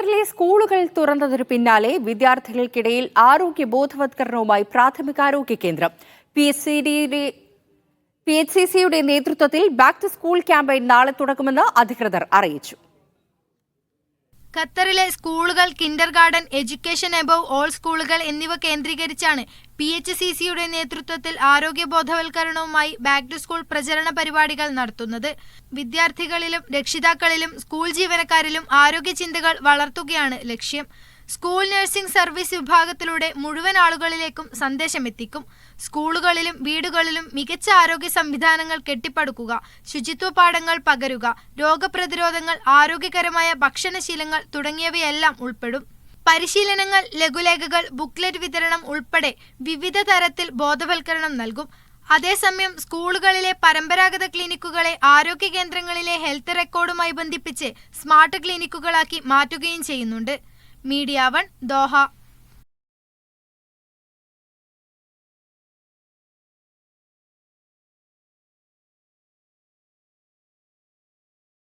ഖത്തറിലെ സ്കൂളുകൾ തുറന്നതിനു പിന്നാലെ വിദ്യാർത്ഥികൾക്കിടയിൽ ആരോഗ്യ ബോധവത്കരണവുമായി പ്രാഥമികാരോഗ്യ കേന്ദ്രം. P H C P H C സിയുടെ നേതൃത്വത്തിൽ ബാക്ക് ടു സ്കൂൾ ക്യാമ്പയിൻ നാളെ തുടങ്ങുമെന്ന് അധികൃതർ അറിയിച്ചു. ഖത്തറിലെ സ്കൂളുകൾ kindergarten education above all സ്കൂളുകൾ എന്നിവ കേന്ദ്രീകരിച്ചാണ് പി എച്ച് സി സിയുടെ നേതൃത്വത്തിൽ ആരോഗ്യ ബോധവൽക്കരണവുമായി ബാക്ക് ടു സ്കൂൾ പ്രചരണ പരിപാടികൾ നടത്തുന്നത്. വിദ്യാർത്ഥികളിലും രക്ഷിതാക്കളിലും സ്കൂൾ ജീവനക്കാരിലും ആരോഗ്യ ചിന്തകൾ വളർത്തുകയാണ് ലക്ഷ്യം. സ്കൂൾ നഴ്സിംഗ് സർവീസ് വിഭാഗത്തിലൂടെ മുഴുവൻ ആളുകളിലേക്കും സന്ദേശം എത്തിക്കും. സ്കൂളുകളിലും വീടുകളിലും മികച്ച ആരോഗ്യ സംവിധാനങ്ങൾ കെട്ടിപ്പടുക്കുക ശുചിത്വ പാഠങ്ങൾ പകരുക രോഗപ്രതിരോധങ്ങൾ ആരോഗ്യകരമായ ഭക്ഷണശീലങ്ങൾ തുടങ്ങിയവയെല്ലാം ഉൾപ്പെടും. പരിശീലനങ്ങൾ ലഘുലേഖകൾ ബുക്ക്ലെറ്റ് വിതരണം ഉൾപ്പെടെ വിവിധ തരത്തിൽ ബോധവൽക്കരണം നൽകും. അതേസമയം സ്കൂളുകളിലെ പരമ്പരാഗത ക്ലിനിക്കുകളെ ആരോഗ്യ കേന്ദ്രങ്ങളിലെ ഹെൽത്ത് റെക്കോർഡുമായി ബന്ധിപ്പിച്ച് സ്മാർട്ട് ക്ലിനിക്കുകളാക്കി മാറ്റുകയും ചെയ്യുന്നുണ്ട്. Media one Doha